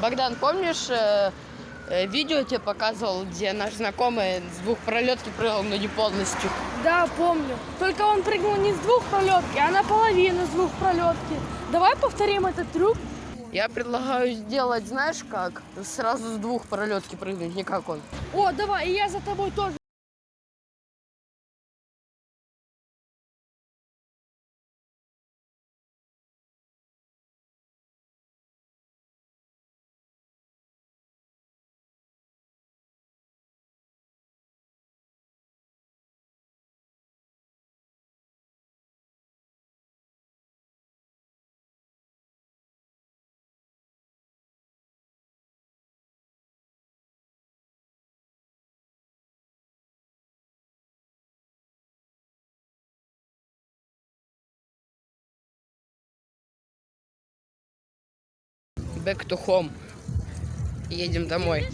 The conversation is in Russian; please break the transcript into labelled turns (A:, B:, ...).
A: Богдан, помнишь, э, э, видео тебе показывал, где наш знакомый с двух пролетки прыгал, но не полностью?
B: Да, помню. Только он прыгнул не с двух пролетки, а наполовину с двух пролетки. Давай повторим этот трюк.
A: Я предлагаю сделать, знаешь как? Сразу с двух пролетки прыгнуть, не как он.
B: О, давай, и я за тобой тоже.
A: Back to home. Едем домой.